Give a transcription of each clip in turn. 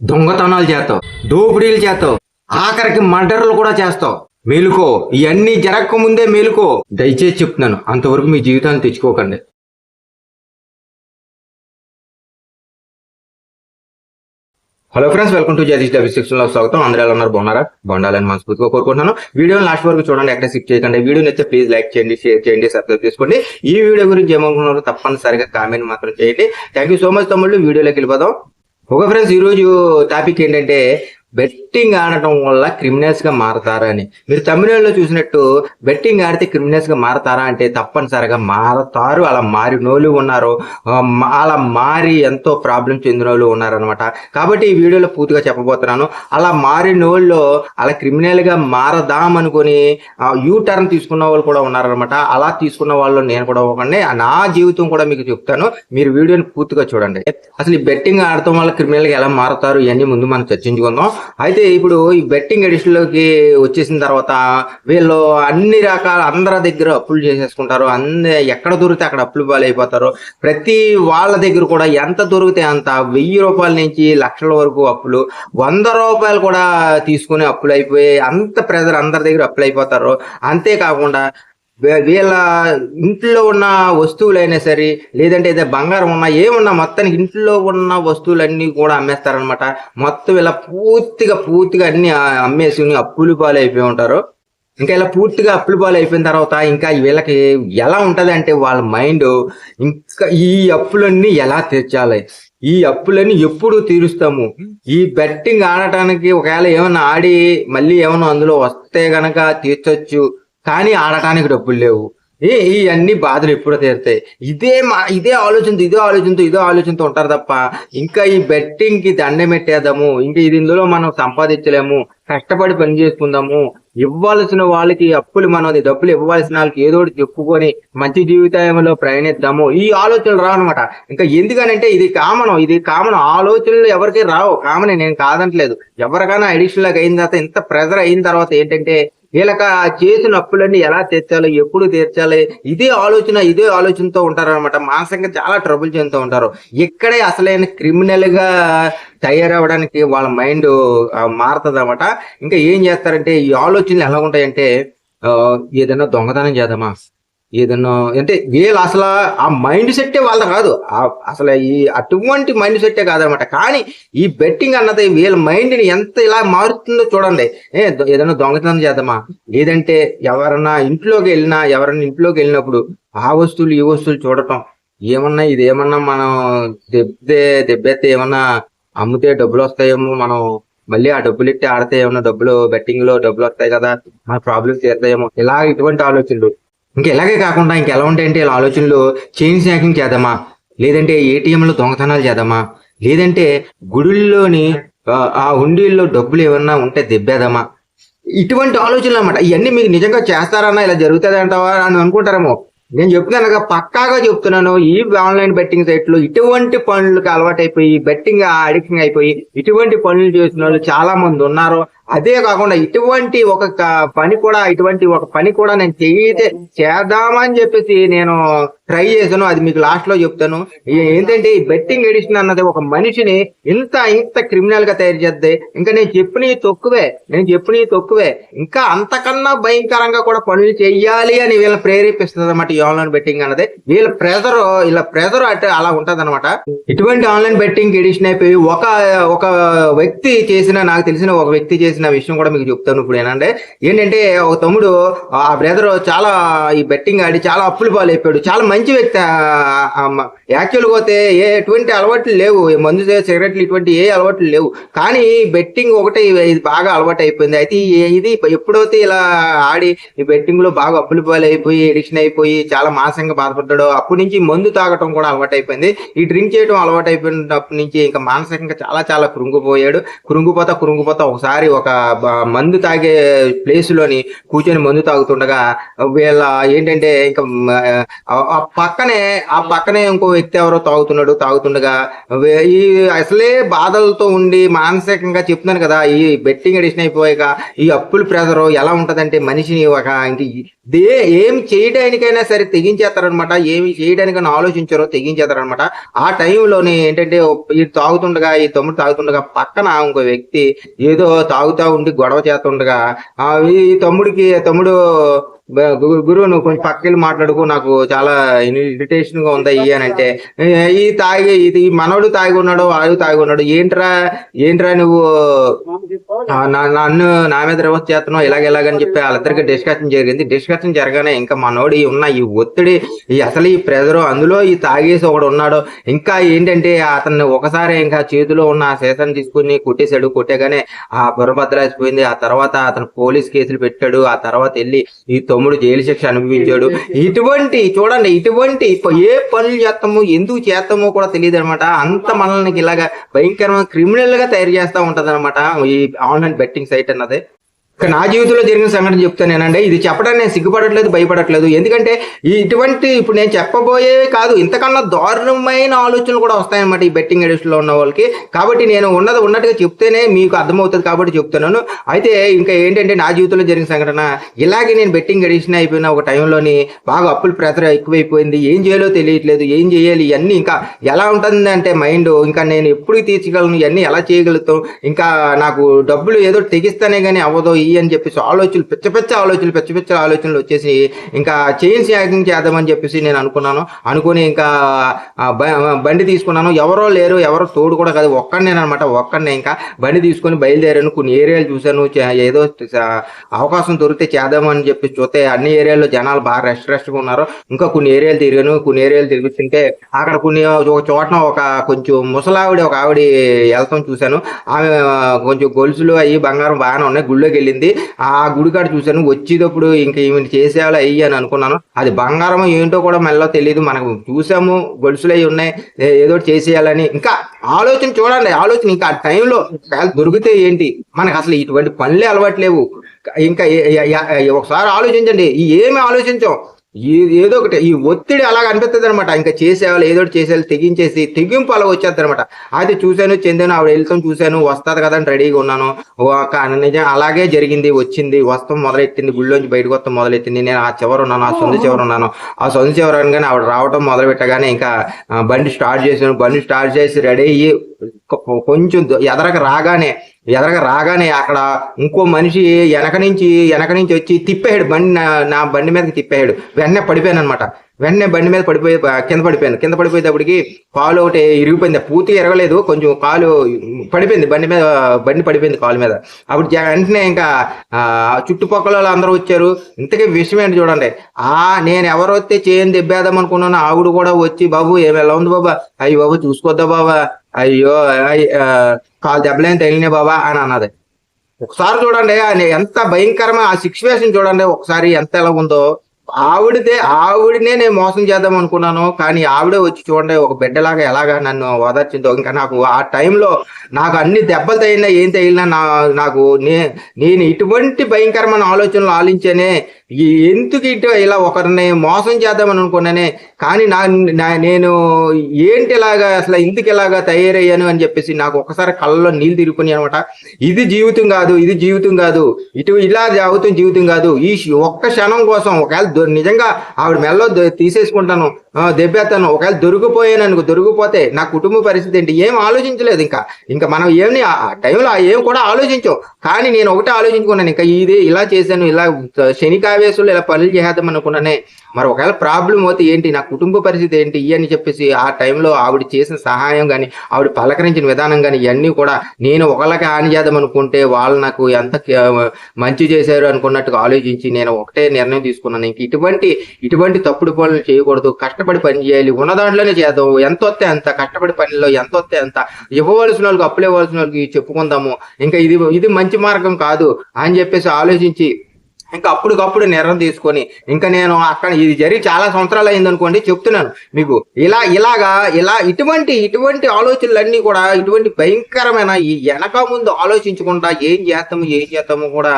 దొంగతనాలు చేస్తావు దోపిడీలు చేస్తావు ఆఖరికి మర్డర్లు కూడా చేస్తావు. మేలుకో ఇవన్నీ జరగక ముందే మేలుకో. దయచేసి చెప్తున్నాను అంతవరకు మీ జీవితాన్ని తెచ్చుకోకండి. Hello friends welcome to Jagadish double సిక్స్లో స్వాగతం. అందరూ ఎలా ఉన్నారు? బాగున్నారా? బాగుండాలని మనస్ఫూర్తిగా కోరుకుంటున్నాను. వీడియోని లాస్ట్ వరకు చూడండి ఎక్కడ సిక్ చేయకండి. వీడియో నచ్చితే ప్లీజ్ లైక్ చేయండి షేర్ చేయండి సబ్స్క్రైబ్ చేసుకోండి. ఈ వీడియో గురించి ఏమనుకున్నారో తప్పనిసరిగా కామెంట్ మాత్రం చేయండి. థ్యాంక్ యూ సో మచ్ తమ్ముళ్ళు. వీడియోలోకి వెళ్ళిపోదాం. ఒక ఫ్రెండ్స్ ఈరోజు టాపిక్ ఏంటంటే బెట్టింగ్ ఆడటం వల్ల క్రిమినల్స్గా మారతారా అని. మీరు తమిళనాడులో చూసినట్టు బెట్టింగ్ ఆడితే క్రిమినల్స్గా మారతారా అంటే తప్పనిసరిగా మారతారు. అలా మారినోళ్ళు ఉన్నారు. అలా మారి ఎంతో ప్రాబ్లం చెందిన వాళ్ళు ఉన్నారనమాట కాబట్టి ఈ వీడియోలో పూర్తిగా చెప్పబోతున్నాను. అలా మారినోళ్ళు అలా క్రిమినల్గా మారదాం అనుకుని యూ టర్న్ తీసుకున్న వాళ్ళు కూడా ఉన్నారనమాట అలా తీసుకున్న వాళ్ళు నేను కూడా ఒకనే నా జీవితం కూడా మీకు చెప్తాను. మీరు వీడియోని పూర్తిగా చూడండి. అసలు ఈ బెట్టింగ్ ఆడటం వల్ల క్రిమినల్గా ఎలా మారుతారు ఇవన్నీ ముందు మనం చర్చించుకుందాం. అయితే ఇప్పుడు ఈ బెట్టింగ్ ఎడిషన్లోకి వచ్చేసిన తర్వాత వీళ్ళు అన్ని రకాల అందరి దగ్గర అప్పులు చేసేసుకుంటారు. అన్ని ఎక్కడ దొరికితే అక్కడ అప్పులు పాలైపోతారు. ప్రతి వాళ్ళ దగ్గర కూడా ఎంత దొరికితే అంత వెయ్యి రూపాయల నుంచి లక్షల వరకు అప్పులు వంద రూపాయలు కూడా తీసుకుని అప్పులు అయిపోయి అంత ప్రెజర్ అందరి దగ్గర అప్పులు అయిపోతారు. అంతేకాకుండా వీళ్ళ ఇంట్లో ఉన్న వస్తువులైనా సరే లేదంటే ఏదో బంగారం ఉన్నా ఏమున్నా మొత్తానికి ఇంట్లో ఉన్న వస్తువులన్నీ కూడా అమ్మేస్తారనమాట మొత్తం ఇలా పూర్తిగా పూర్తిగా అన్ని అమ్మేసి అప్పులు పాలు అయిపోయి ఉంటారు. ఇంకా ఇలా పూర్తిగా అప్పులు పాలు అయిపోయిన తర్వాత ఇంకా వీళ్ళకి ఎలా ఉంటుంది అంటే వాళ్ళ మైండ్ ఇంకా ఈ అప్పులన్నీ ఎలా తీర్చాలి? ఈ అప్పులన్నీ ఎప్పుడు తీరుస్తాము? ఈ బెట్టింగ్ ఆడటానికి ఒకవేళ ఏమైనా ఆడి మళ్ళీ ఏమైనా అందులో వస్తే గనక తీర్చొచ్చు. కానీ ఆడటానికి డబ్బులు లేవు. ఏ ఇవన్నీ బాధలు ఎప్పుడో తీరుతాయి. ఇదే మా ఇదే ఆలోచనతో ఇదే ఆలోచనతో ఇదే ఆలోచనతో ఉంటారు తప్ప ఇంకా ఈ బెట్టింగ్కి దండం పెట్టేద్దాము. ఇంకా ఇది ఇందులో మనం సంపాదించలేము. కష్టపడి పని చేసుకుందాము. ఇవ్వాల్సిన వాళ్ళకి అప్పులు మనం డబ్బులు ఇవ్వాల్సిన వాళ్ళకి ఏదో ఒకటి చెప్పుకొని మంచి జీవితంలో ప్రయాణిద్దాము. ఈ ఆలోచనలు రావు అనమాట ఇంకా ఎందుకనంటే ఇది కామన్ ఇది కామన్. ఆలోచనలు ఎవరికి రావు. కామన్ నేను కాదంటలేదు. ఎవరికైనా అడిషన్ లాగా అయిన తర్వాత ఇంత ప్రెజర్ అయిన తర్వాత ఏంటంటే వీళ్ళకి ఆ చేసిన అప్పులన్నీ ఎలా తీర్చాలి ఎప్పుడు తీర్చాలి? ఇదే ఆలోచన ఇదే ఆలోచనతో ఉంటారన్నమాట. మానసికంగా చాలా ట్రబుల్ చెందుతూ ఉంటారు. ఇక్కడే అసలైన క్రిమినల్గా తయారవడానికి వాళ్ళ మైండ్ మారుతుంది అనమాట ఇంకా ఏం చేస్తారంటే ఈ ఆలోచనలు ఎలా ఉంటాయంటే ఏదైనా దొంగతనం చేద్దామా? ఏదన్నా అంటే వీళ్ళు అసలు ఆ మైండ్ సెట్టే వాళ్ళ కాదు. అసలు ఈ అటువంటి మైండ్ సెట్టే కాదనమాట. కానీ ఈ బెట్టింగ్ అన్నది వీళ్ళ మైండ్ని ఎంత ఇలా మారుతుందో చూడండి. ఏ దొ- ఏదైనా దొంగతనం చేద్దామా? లేదంటే ఎవరన్నా ఇంట్లోకి వెళ్ళినా ఎవరన్నా ఇంట్లోకి వెళ్ళినప్పుడు ఆ వస్తువులు ఈ వస్తువులు చూడటం. ఏమన్నా ఇది ఏమన్నా మనం దెబ్బతే దెబ్బెత్తే ఏమన్నా అమ్మితే డబ్బులు వస్తాయేమో మనం మళ్ళీ ఆ డబ్బులు ఇట్టి ఆడితే ఏమన్నా డబ్బులు బెట్టింగ్లో డబ్బులు వస్తాయి కదా మన ప్రాబ్లమ్స్ తీరుతాయేమో. ఇలా ఇటువంటి ఆలోచనలు. ఇంకా ఇలాగే కాకుండా ఇంకెలా ఉంటాయంటే ఇలా ఆలోచనలు చైన్ స్నాకింగ్ చేద్దామా? లేదంటే ATM లో దొంగతనాలు చేద్దామా? లేదంటే గుడుల్లోని ఆ, హుండీల్లో డబ్బులు ఏమన్నా ఉంటే దెబ్బేదామా ఇటువంటి ఆలోచనలు అన్నమాట. ఇవన్నీ మీకు నిజంగా చేస్తారన్నా ఇలా జరుగుతుంది అంటావా అని అనుకుంటారేమో. నేను చెప్తున్నాను కదా పక్కాగా చెప్తున్నాను. ఈ ఆన్లైన్ బెట్టింగ్ సైట్లో ఇటువంటి పనులకు అలవాటైపోయి బెట్టింగ్ అడిక్షన్ అయిపోయి ఇటువంటి పనులు చేసిన వాళ్ళు చాలా మంది ఉన్నారు. అదే కాకుండా ఇటువంటి ఒక పని కూడా ఇటువంటి ఒక పని కూడా నేను చేయితే చేద్దామని చెప్పేసి నేను ట్రై చేశాను. అది మీకు లాస్ట్లో చెప్తాను ఏంటంటే ఈ బెట్టింగ్ ఎడిషన్ అన్నది ఒక మనిషిని ఇంత ఇంత క్రిమినల్గా తయారు చేద్ది. ఇంకా నేను చెప్పినవి తక్కువే. నేను చెప్పినవి తక్కువే. ఇంకా అంతకన్నా భయంకరంగా కూడా పనులు చెయ్యాలి అని వీళ్ళని ప్రేరేపిస్తుంది అనమాట ఈ ఆన్లైన్ బెట్టింగ్ అన్నది. వీళ్ళ ప్రెజర్ ఇలా ప్రెజర్ అంటే అలా ఉంటది అనమాట ఇటువంటి ఆన్లైన్ బెట్టింగ్ ఎడిషన్ అయిపోయి ఒక ఒక వ్యక్తి చేసిన నాకు తెలిసిన ఒక వ్యక్తి చేసిన విషయం కూడా మీకు చెప్తాను ఇప్పుడు ఏంటంటే ఏంటంటే ఒక తమ్ముడు ఆ బ్రదర్ చాలా ఈ బెట్టింగ్ ఆడి చాలా అప్పులు పాలైపోయాడు. చాలా మంచి వ్యక్తి యాక్చువల్ పోతే ఏ ఎటువంటి అలవాట్లు లేవు. మందు సిగరెట్లు ఇటువంటి ఏ అలవాట్లు లేవు. కానీ బెట్టింగ్ ఒకటే ఇది బాగా అలవాటు అయిపోయింది. అయితే ఇది ఎప్పుడైతే ఇలా ఆడి ఈ బెట్టింగ్లో బాగా అప్పులు పాలైపోయి ఎడిక్షన్ అయిపోయి చాలా మానసికంగా బాధపడ్డాడు అప్పటి నుంచి మందు తాగటం కూడా అలవాటు అయిపోయింది. ఈ డ్రింక్ చేయడం అలవాటు అయిపోయినప్పటి నుంచి ఇంకా మానసికంగా చాలా చాలా కృంగిపోయాడు. కృంగిపోతా కృంగిపోతా ఒకసారి ఒక ఒక మందు తాగే ప్లేస్లోని కూర్చొని మందు తాగుతుండగా వీళ్ళ ఏంటంటే ఇంకా ఆ పక్కనే ఆ పక్కనే ఇంకో వ్యక్తి ఎవరో తాగుతున్నాడు తాగుతుండగా ఈ అసలే బాధలతో ఉండి మానసికంగా చెప్తున్నాను కదా ఈ బెట్టింగ్ అడిషన్ అయిపోయాక ఈ అప్పుల ప్రెజర్ ఎలా ఉంటదంటే మనిషిని ఒక ఇంక దే ఏం చేయడానికైనా సరే తెగించేస్తారనమాట ఏమి చేయడానికైనా ఆలోచించారో తెగించేస్తారనమాట ఆ టైంలోనే ఏంటంటే ఈ తాగుతుండగా ఈ తమ్ముడు తాగుతుండగా పక్కన ఇంకో వ్యక్తి ఏదో తాగుతా ఉండి గొడవ చేస్తుండగా ఆ తమ్ముడికి తమ్ముడు గురువు నువ్వు కొంచెం పక్కకి మాట్లాడుకో నాకు చాలా ఇరిటేషన్గా ఉంది అయ్యి అని అంటే. ఈ తాగి ఇది మనోడు తాగి ఉన్నాడు వాడు తాగి ఉన్నాడు ఏంట్రా ఏంట్రా నువ్వు? నన్ను నా మీద రివర్స్ చేస్తున్నావు ఇలాగ ఇలాగని చెప్పి వాళ్ళిద్దరికి డిస్కషన్ జరిగింది. డిస్కషన్ జరగానే ఇంకా మనోడి ఉన్న ఈ ఒత్తిడి ఈ అసలు ఈ ప్రెజర్ అందులో ఈ తాగేసి ఒకడు ఉన్నాడు ఇంకా ఏంటంటే అతన్ని ఒకసారి ఇంకా చేతిలో ఉన్న ఆ సీసాన్ని తీసుకుని కొట్టేశాడు. కొట్టేగానే ఆ బుర్రభద్రాసిపోయింది ఆ తర్వాత అతను పోలీస్ కేసులు పెట్టాడు. ఆ తర్వాత వెళ్ళి ఈ తమ్ముడు జైలు శిక్ష అనుభవించాడు. ఇటువంటి చూడండి ఇటువంటి ఏ పనులు చేస్తామో ఎందుకు చేస్తామో కూడా తెలియదు అనమాట అంత మనల్ని ఇలాగా భయంకరమైన క్రిమినల్గా తయారు చేస్తా ఉంటది అనమాట ఈ ఆన్లైన్ బెట్టింగ్ సైట్ అన్నది. ఇక నా జీవితంలో జరిగిన సంఘటన చెప్తాను నేనండి. ఇది చెప్పడానికి నేను సిగ్గుపడట్లేదు భయపడట్లేదు. ఎందుకంటే ఇటువంటి ఇప్పుడు నేను చెప్పబోయే కాదు ఇంతకన్నా దారుణమైన ఆలోచనలు కూడా వస్తాయన్నమాట ఈ బెట్టింగ్ ఎడిషన్లో ఉన్న వాళ్ళకి. కాబట్టి నేను ఉన్నది ఉన్నట్టుగా చెప్తేనే మీకు అర్థమవుతుంది కాబట్టి చెప్తున్నాను. అయితే ఇంకా ఏంటంటే నా జీవితంలో జరిగిన సంఘటన ఇలాగే నేను బెట్టింగ్ ఎడిషన్ అయిపోయిన ఒక టైంలోని బాగా అప్పుల ప్రెషర్ ఎక్కువైపోయింది. ఏం చేయాలో తెలియట్లేదు ఏం చేయాలి ఇవన్నీ ఇంకా ఎలా ఉంటుంది అంటే మైండ్ ఇంకా నేను ఎప్పుడు తీర్చగలను ఇవన్నీ ఎలా చేయగలుగుతాం ఇంకా నాకు డబ్బులు ఏదో తెగిస్తానే కానీ అవ్వదు. అని చెప్పేసి ఆలోచనలు పెద్ద పెద్ద ఆలోచనలు పెద్ద పెద్ద ఆలోచనలు వచ్చేసి ఇంకా చైన్స్ యాగింగ్ చేద్దామని చెప్పేసి నేను అనుకున్నాను. అనుకుని ఇంకా బండి తీసుకున్నాను. ఎవరో లేరు ఎవరో తోడు కూడా కాదు ఒక్కడనే అనమాట ఒక్కడనే ఇంకా. బండి తీసుకొని బయలుదేరాను. కొన్ని ఏరియాలు చూశాను. ఏదో అవకాశం దొరికితే చేద్దామని చెప్పి చూస్తే అన్ని ఏరియాల్లో జనాలు బాగా రెస్ట్ రెస్ట్గా ఉన్నారు. ఇంకా కొన్ని ఏరియాలు తిరిగాను. కొన్ని ఏరియాలు తిరుగుతుంటే అక్కడ కొన్ని ఒక చోటన ఒక కొంచెం ముసలావిడ ఒక ఆవిడ వెళ్తాం చూశాను. ఆమె కొంచెం గొలుసులు అవి బంగారం బాగానే ఉన్నాయి. గుళ్ళోకి వెళ్ళింది. ఆ గుడి కాడ చూశాను. వచ్చేటప్పుడు ఇంకా ఈమె చేసేయాలి అయ్యి అని అనుకున్నాను. అది బంగారం ఏంటో కూడా మెల్ల తెలియదు మనకు చూసాము. గొలుసులు అయి ఉన్నాయి. ఏదో ఒకటి చేసేయాలని. ఇంకా ఆలోచన చూడండి. ఆలోచన ఇంకా ఆ టైంలో దొరికితే ఏంటి? మనకు అసలు ఇటువంటి పనులే అలవాట్లేవు ఇంకా ఒకసారి ఆలోచించండి. ఏమి ఆలోచించాం? ఏదో ఒకటి ఈ ఒత్తిడి అలాగ అనిపిస్తుంది అనమాట ఇంకా చేసేవాళ్ళు ఏదో ఒకటి చేసేవాళ్ళు తెగించేసి తెగింపు అలా వచ్చేది అనమాట అయితే చూశాను చెందాను ఆవిడ వెళ్తాం చూశాను వస్తుంది కదా అని రెడీగా ఉన్నాను. ఒక నిజం అలాగే జరిగింది వచ్చింది వస్తాం మొదలెట్టింది గుళ్ళోంచి బయటకు వస్తాం మొదలెట్టింది. నేను ఆ చివరి ఉన్నాను ఆ సొంత చివర ఉన్నాను. ఆ సొంత చివరి అనగానే ఆవిడ రావటం మొదలు పెట్టగానే ఇంకా బండి స్టార్ట్ చేశాను. బండి స్టార్ట్ చేసి రెడీ అయ్యి కొంచెం ఎదరకు ఎదరక రాగానే ఎదరగా రాగానే అక్కడ ఇంకో మనిషి వెనక నుంచి వెనక నుంచి వచ్చి తిప్పేయాడు బండి నా బండి మీదకి తిప్పేయాడు వెంటనే పడిపోయాను అనమాట వెంటనే బండి మీద పడిపోయి కింద పడిపోయాను. కింద పడిపోయేటప్పటికి కాలు ఒకటి ఇరిగిపోయింది. పూర్తిగా ఎరగలేదు. కొంచెం కాలు పడిపోయింది బండి మీద బండి పడిపోయింది కాలు మీద. అప్పుడు వెంటనే ఇంకా చుట్టుపక్కల వాళ్ళు అందరూ వచ్చారు. ఇంతకీ విషయం ఏంటి చూడండి. ఆ నేను ఎవరు వస్తే చేయని దెబ్బేద్దాం అనుకున్నాను ఆవిడ కూడా వచ్చి బాబు ఏమి ఎలా ఉంది బాబా? అయ్యి బాబు చూసుకోద్దా బాబా? అయ్యో అయ్- కాలు దెబ్బలేని తగిలినాయి బాబా అని అన్నది. ఒకసారి చూడండి ఆయన ఎంత భయంకరమైన ఆ సిచ్యువేషన్ చూడండి ఒకసారి ఎంత ఎలా ఉందో. ఆవిడదే ఆవిడనే నేను మోసం చేద్దాం అనుకున్నాను కానీ ఆవిడే వచ్చి చూడండి ఒక బిడ్డలాగా ఎలాగా నన్ను ఓదార్చిందో. ఇంకా నాకు ఆ టైంలో నాకు అన్ని దెబ్బలు తగిలినా ఏం తగిలినా నా నాకు నే నేను ఇటువంటి భయంకరమైన ఆలోచనలు ఆలించానే ఎందుకు ఇటు ఇలా ఒకరిని మోసం చేద్దామని అనుకున్నానే కానీ నా నేను ఏంటి ఇలాగా అసలు ఎందుకు ఇలాగా తయారయ్యాను అని చెప్పేసి నాకు ఒకసారి కళ్ళలో నీళ్ళు తిరుగుకుని అనమాట. ఇది జీవితం కాదు ఇది జీవితం కాదు ఇటు ఇలా అవుతుంది జీవితం కాదు ఈ ఒక్క క్షణం కోసం ఒకవేళ నిజంగా ఆవిడ మెల్లో తీసేసుకుంటాను దెబ్బేస్తాను ఒకవేళ దొరికిపోయాను అనుకో దొరికిపోతే నా కుటుంబ పరిస్థితి ఏంటి? ఏం ఆలోచించలేదు ఇంకా. ఇంకా మనం ఏమి ఆ టైంలో ఏం కూడా ఆలోచించాం. కానీ నేను ఒకటే ఆలోచించుకున్నాను ఇంకా ఇది ఇలా చేశాను ఇలా శనికాయ శనికావేశంలో ఇలా పనులు చేసేద్దాం అనుకున్నానే మరి ఒకవేళ ప్రాబ్లం అవుతే ఏంటి? నా కుటుంబ పరిస్థితి ఏంటి? అని చెప్పేసి ఆ టైంలో ఆవిడ చేసిన సహాయం కానీ ఆవిడ పలకరించిన విధానం కానీ ఇవన్నీ కూడా నేను ఒకళ్ళకి హాని చేద్దాం అనుకుంటే వాళ్ళు నాకు ఎంత మంచి చేశారు అనుకున్నట్టుగా ఆలోచించి నేను ఒకటే నిర్ణయం తీసుకున్నాను. ఇంక ఇటువంటి ఇటువంటి తప్పుడు పనులు చేయకూడదు. కష్టపడి పని చేయాలి. ఉన్న దాంట్లోనే చేద్దాం. ఎంత వస్తే అంత కష్టపడి పనిలో ఎంత వస్తే అంత. ఇవ్వవలసిన వాళ్ళకి అప్పులు ఇవ్వాల్సిన వాళ్ళకి చెప్పుకుందాము. ఇంకా ఇది ఇది మంచి మార్గం కాదు అని చెప్పేసి ఆలోచించి ఇంకా అప్పటికప్పుడు నిర్ణయం తీసుకొని ఇంకా నేను అక్కడ ఇది జరిగి చాలా సంవత్సరాలు అయింది అనుకోండి చెప్తున్నాను మీకు. ఇలా ఇలాగా ఇలా ఇటువంటి ఇటువంటి ఆలోచనలన్నీ కూడా ఇటువంటి భయంకరమైన ఈ వెనక ముందు ఆలోచించకుండా ఏం చేస్తాము ఏం చేస్తాము కూడా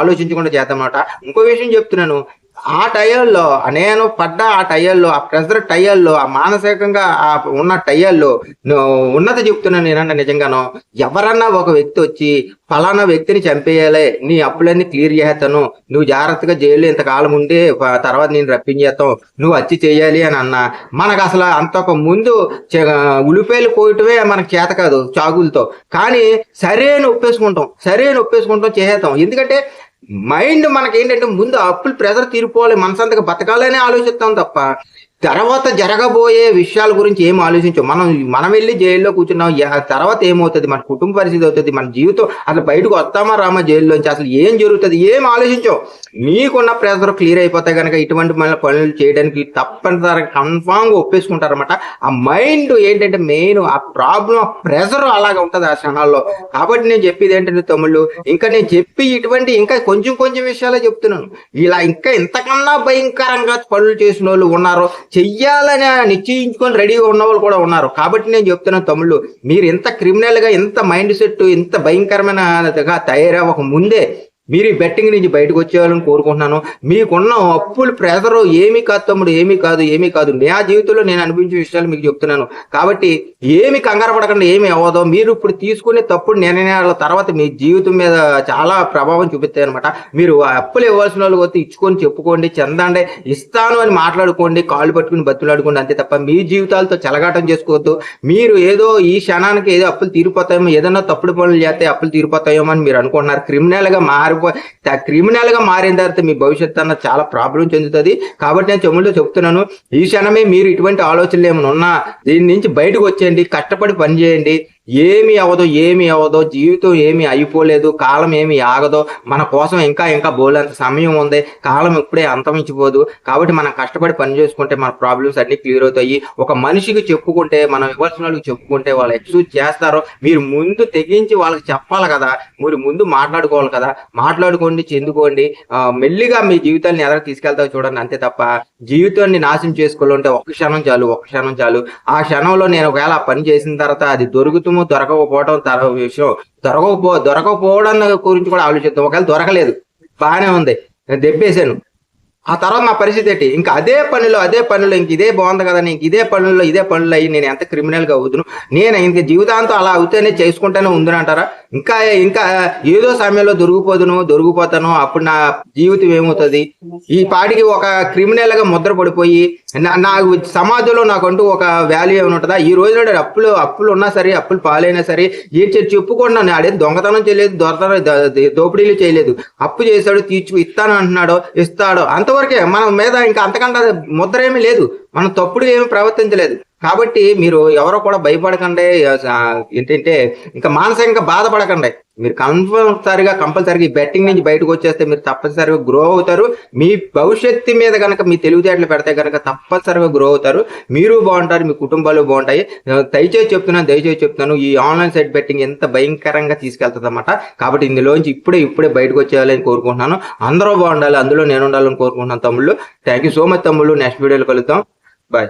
ఆలోచించకుండా చేస్తామన్నమాట. ఇంకో విషయం చెప్తున్నాను. ఆ టైర్లో నేను పడ్డ ఆ టైర్లో ఆ ప్రెజర్ టైర్లో ఆ మానసికంగా ఆ ఉన్న టైర్లో ఉన్నత చెప్తున్నాను నేనన్నా నిజంగాను ఎవరన్నా ఒక వ్యక్తి వచ్చి ఫలానా వ్యక్తిని చంపేయాలి నీ అప్పులన్నీ క్లియర్ చేస్తాను నువ్వు జాగ్రత్తగా జైల్లో ఇంతకాలం ఉండి తర్వాత నేను రప్పించేస్తాం నువ్వు వచ్చి చేయాలి అని అన్నా మనకు అసలు అంతకు ముందు ఉలిపేలు పోయటమే మనకు చేత కాదు చాకులతో కానీ సరే అని ఒప్పేసుకుంటాం సరే అని ఒప్పేసుకుంటాం చేసేస్తాం. ఎందుకంటే మైండ్ మనకి ఏంటంటే ముందు అప్పులు ప్రెజర్ తీరిపోవాలి మనసంతగా బతకాలనే ఆలోచిస్తాం తప్ప తర్వాత జరగబోయే విషయాల గురించి ఏం ఆలోచించాం? మనం మనం వెళ్ళి జైల్లో కూర్చున్నాం. తర్వాత ఏమవుతుంది? మన కుటుంబ పరిస్థితి అవుతుంది. మన జీవితం అసలు బయటకు వస్తామా రామా జైల్లోంచి? అసలు ఏం జరుగుతుంది? ఏం ఆలోచించాం? నీకున్న ప్రెజర్ క్లియర్ అయిపోతే కనుక ఇటువంటి మన పనులు చేయడానికి తప్పనిసరిగా కన్ఫామ్గా ఒప్పేసుకుంటారనమాట ఆ మైండ్ ఏంటంటే మెయిన్ ఆ ప్రాబ్లం ఆ ప్రెజర్ అలాగే ఉంటుంది ఆ క్షణాల్లో. కాబట్టి నేను చెప్పేది ఏంటంటే తమ్ముళ్ళు ఇంకా నేను చెప్పి ఇటువంటి ఇంకా కొంచెం కొంచెం విషయాలే చెప్తున్నాను. ఇలా ఇంకా ఇంతకన్నా భయంకరంగా పనులు చేసిన వాళ్ళు ఉన్నారు చెయ్యాలని నిశ్చయించుకొని రెడీగా ఉన్న వాళ్ళు కూడా ఉన్నారు. కాబట్టి నేను చెప్తున్నాను తమ్ముళ్ళు మీరు ఇంత క్రిమినల్గా ఇంత మైండ్ సెట్ ఇంత భయంకరమైనగా తయారవ్వక ముందే మీరు ఈ బెట్టింగ్ నుంచి బయటకు వచ్చేయాలని కోరుకుంటున్నాను. మీకున్న అప్పులు ప్రెజర్ ఏమీ కాదు తమ్ముడు ఏమీ కాదు ఏమీ కాదు. నా జీవితంలో నేను అనిపించే విషయాలు మీకు చెప్తున్నాను. కాబట్టి ఏమి కంగారు పడకుండా ఏమి అవ్వదో. మీరు ఇప్పుడు తీసుకునే తప్పుడు నిర్ణయాల తర్వాత మీ జీవితం మీద చాలా ప్రభావం చూపిస్తాయి అనమాట మీరు ఆ అప్పులు ఇవ్వాల్సిన వాళ్ళు వస్తే ఇచ్చుకొని చెప్పుకోండి చందండి ఇస్తాను అని మాట్లాడుకోండి కాళ్ళు పట్టుకుని బతులాడుకోండి అంతే తప్ప మీ జీవితాలతో చెలగాటం చేసుకోవద్దు. మీరు ఏదో ఈ క్షణానికి ఏదో అప్పులు తీరిపోతాయేమో ఏదైనా తప్పుడు పనులు చేస్తే అప్పులు తీరిపోతాయేమో అని మీరు అనుకుంటున్నారు. క్రిమినల్గా గా మారిపో క్రిమినల్గా మారిన తర్వాత మీ భవిష్యత్తు అన్న చాలా ప్రాబ్లం చెందుతుంది. కాబట్టి నేను చెమ్ముళ్ళు చెప్తున్నాను ఈ క్షణమే మీరు ఇటువంటి ఆలోచనలు ఏమైనా ఉన్నా దీని నుంచి బయటకు వచ్చేయండి కష్టపడి పని చేయండి ఏమి అవ్వదో ఏమి అవ్వదో జీవితం ఏమి అయిపోలేదు కాలం ఏమి ఆగదో మన కోసం ఇంకా ఇంకా బోలేంత సమయం ఉంది కాలం ఇప్పుడే అంతమించిపోదు. కాబట్టి మనం కష్టపడి పని చేసుకుంటే మన ప్రాబ్లమ్స్ అన్ని క్లియర్ అవుతాయి. ఒక మనిషికి చెప్పుకుంటే మనం ఇవ్వాల్సిన వాళ్ళకి చెప్పుకుంటే వాళ్ళు ఎక్స్క్యూజ్ చేస్తారో. మీరు ముందు తెగించి వాళ్ళకి చెప్పాలి కదా మీరు ముందు మాట్లాడుకోవాలి కదా మాట్లాడుకోండి చెందుకోండి. మెల్లిగా మీ జీవితాన్ని ఎదరకు తీసుకెళ్తావు చూడండి అంతే తప్ప జీవితాన్ని నాశనం చేసుకోవాలంటే ఒక క్షణం చాలు ఒక క్షణం చాలు. ఆ క్షణంలో నేను ఒకవేళ పని చేసిన తర్వాత అది దొరుకుతుంది దొరుకుతామో దొరకకపోవడం తర విషయం. దొరకకపో దొరకకపోవడం గురించి కూడా ఆలోచిద్దాం. ఒకవేళ దొరకలేదు బాగానే ఉంది. నేను దెబ్బేశాను ఆ తర్వాత నా పరిస్థితి ఏంటి? ఇంకా అదే పనిలో అదే పనిలో ఇంక ఇదే బాగుంది కదా ఇంక ఇదే పనుల్లో ఇదే పనులు అయ్యి నేను ఎంత క్రిమినల్గా అవుతును నేను ఇంక జీవితాంతం అలా అవుతేనే చేసుకుంటూనే ఉందినంటారా ఇంకా ఇంకా ఏదో సమయంలో దొరికిపోదును దొరికిపోతాను అప్పుడు నా జీవితం ఏమవుతుంది? ఈ పాటికి ఒక క్రిమినల్గా ముద్ర పడిపోయి నా- సమాజంలో నాకంటూ ఒక వాల్యూ ఏమైనా ఉంటుందా? ఈ రోజు అప్పులు అప్పులు ఉన్నా సరే అప్పులు పాలైనా సరే ఏ చెప్పుకుంటాను అడేది దొంగతనం చేయలేదు దొరతనం దోపిడీలు చేయలేదు. అప్పు చేశాడు తీర్చి ఇస్తాను అంటున్నాడో ఇస్తాడో అంతవరకు మన మీద ఇంకా అంతకంటే ముద్ర ఏమీ లేదు. మనం తప్పుడు ఏమి ప్రవర్తించలేదు. కాబట్టి మీరు ఎవరో కూడా భయపడకండి. ఏంటంటే ఇంకా మానసికంగా బాధపడకండి. మీరు కంపల్సరిగా కంపల్సరిగా ఈ బెట్టింగ్ నుంచి బయటకు వచ్చేస్తే మీరు తప్పనిసరిగా గ్రో అవుతారు. మీ భవిష్యత్తు మీద కనుక మీ తెలివితేటలు పెడితే కనుక తప్పనిసరిగా గ్రో అవుతారు. మీరు బాగుంటారు మీ కుటుంబాలు బాగుంటాయి. దయచేసి చెప్తున్నాను దయచేసి చెప్తున్నాను ఈ ఆన్లైన్ సైట్ బెట్టింగ్ ఎంత భయంకరంగా తీసుకెళ్తుంది అనమాట కాబట్టి ఇందులోంచి ఇప్పుడే ఇప్పుడే బయటకు వచ్చేయాలని కోరుకుంటున్నాను. అందరూ బాగుండాలి అందులో నేను ఉండాలని కోరుకుంటున్నాను తమ్ముళ్ళు. థ్యాంక్ యూ సో మచ్ తమ్ముళ్ళు. నెక్స్ట్ వీడియోలో కలుద్దాం. బాయ్